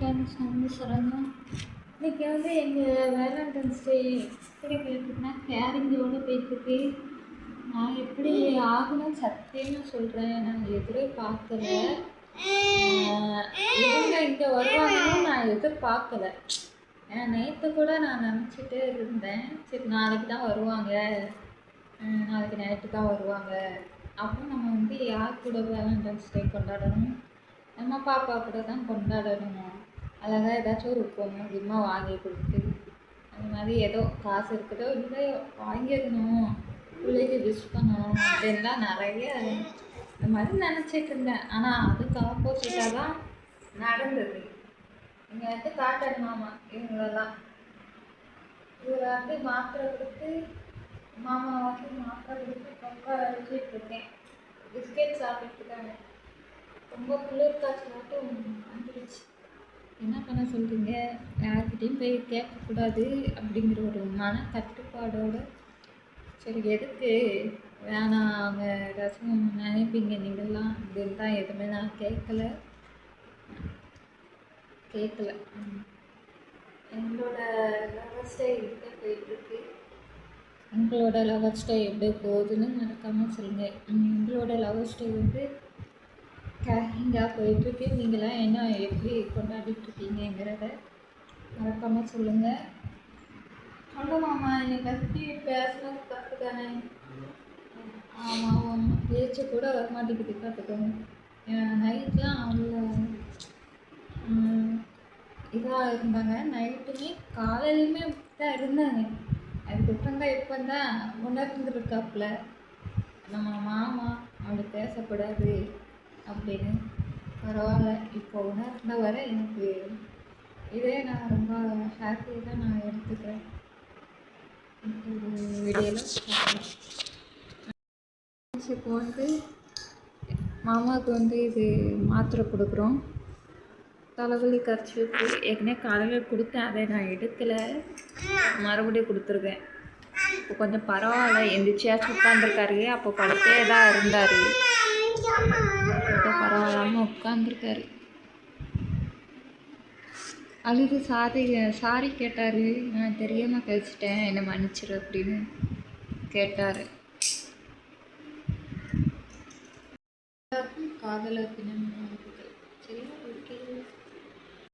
Friends வந்து சரண்யா இன்றைக்கி வந்து எங்கள் வேலண்டைன்ஸ் டே எப்படி போயிட்டுருக்குன்னா கேரிங்கோடு போயிட்டுருக்கு. நான் எப்படி ஆகணும்னு சத்தியமாக சொல்கிறேன் நான் எதிரே பார்க்கல. இவங்க இங்கே வருவாங்கன்னு நான் எதிர்பார்க்கல ஏன்னா நேற்று கூட நான் நினச்சிட்டே இருந்தேன். சரி நாளைக்கு தான் வருவாங்க. நாளைக்கு நைட்டு தான் வருவாங்க. அப்போ நம்ம வந்து யார் கூட வேலண்டைன்ஸ் டே கொண்டாடணும்? நம்ம பாப்பா கூட தான் கொண்டாடணும்? அழகாக ஏதாச்சும் ஒரு பொம்மை வாங்கி கொடுத்து அந்த மாதிரி ஏதோ காசு இருக்குதோ இல்லை வாங்கிடணும் பிள்ளைக்கு விஷ் பண்ணணும் அப்படின்லாம் நிறைய இந்த மாதிரி நினச்சிட்டு இருந்தேன். ஆனால் அதுக்கு ஆப்போசிட்டாக தான் நடந்தது. இங்கே வந்து காட்டன் மாமா இவங்களெல்லாம். இவரை வந்து மாத்திரை கொடுத்து மாமா வந்து மாத்திரை கொடுத்து பக்கா அடிச்சிட்டு இருக்கேன் பிஸ்கெட் சாப்பிட்டு இருக்காங்க ரொம்ப குளிர் காய்ச்சல் மட்டும் வந்துடுச்சு. என்ன பண்ண சொல்கிறீங்க யார்கிட்டையும் போய் கேட்கக்கூடாது அப்படிங்கிற ஒரு மன கட்டுப்பாடோட சரி எதுக்கு வேணாம் அவங்க ஏதாச்சும் நினைப்பீங்க நீங்கள்லாம் அப்படின்னு தான் எதுவுமே நான் கேட்கல. கேட்கல. எங்களோட லவர் ஸ்டே இப்படி போயிட்டுருக்கு. உங்களோட லவர் ஸ்டே எப்படி போகுதுன்னு மறக்காமல் சொல்லுங்கள் எங்களோட லவர் ஸ்டே வந்து கேரிங்காக போயிட்டுருக்கு. நீங்களாம் என்ன எப்படி கொண்டாடிட்டுருக்கீங்கிறத மறக்காமல் சொல்லுங்கள் சொல்ல மாமா என்னை பற்றி பேசுனது தப்பு தானே ஆமாம் ஆமாம் பேச்சு கூட வரமாட்டேங்குது பார்த்துக்கோங்க. நைட்லாம் அவ்வளோ இதாக இருந்தாங்க. நைட்டுமே காலையிலையுமே தான் இருந்தாங்க. அதுக்கப்புறம் தான் இப்போ தான் உணர்ந்துருக்காப்புல. நம்ம மாமா அப்படி பேசக்கூடாது. அப்படின்னு. பரவாயில்ல இப்போ உணர்ந்த வரை எனக்கு இதே நான் ரொம்ப ஹாப்பியாக தான் நான் எடுத்துக்கிறேன். வீடியோவில் இப்போ வந்து மாமாவுக்கு வந்து இது மாத்திரை கொடுக்குறோம். தலைவலி கரைச்சிருக்கு ஏற்கனவே காலையில் கொடுத்தேன் அதை நான் எடுக்கலை. மறுபடியும் கொடுத்துருக்கேன். இப்போ கொஞ்சம் பரவாயில்ல எந்திரிச்சியாச்சும் உட்காந்துருக்காரு அப்போ படுத்தே தான் இருந்தார். இப்போ பரவாயில்லாமல் உட்காந்துருக்காரு அழுது சாதி சாரி கேட்டார். நான் தெரியாமல் கழிச்சிட்டேன். என்னை மன்னிச்சிரு அப்படின்னு கேட்டார். காதலர் தினம் சரியா?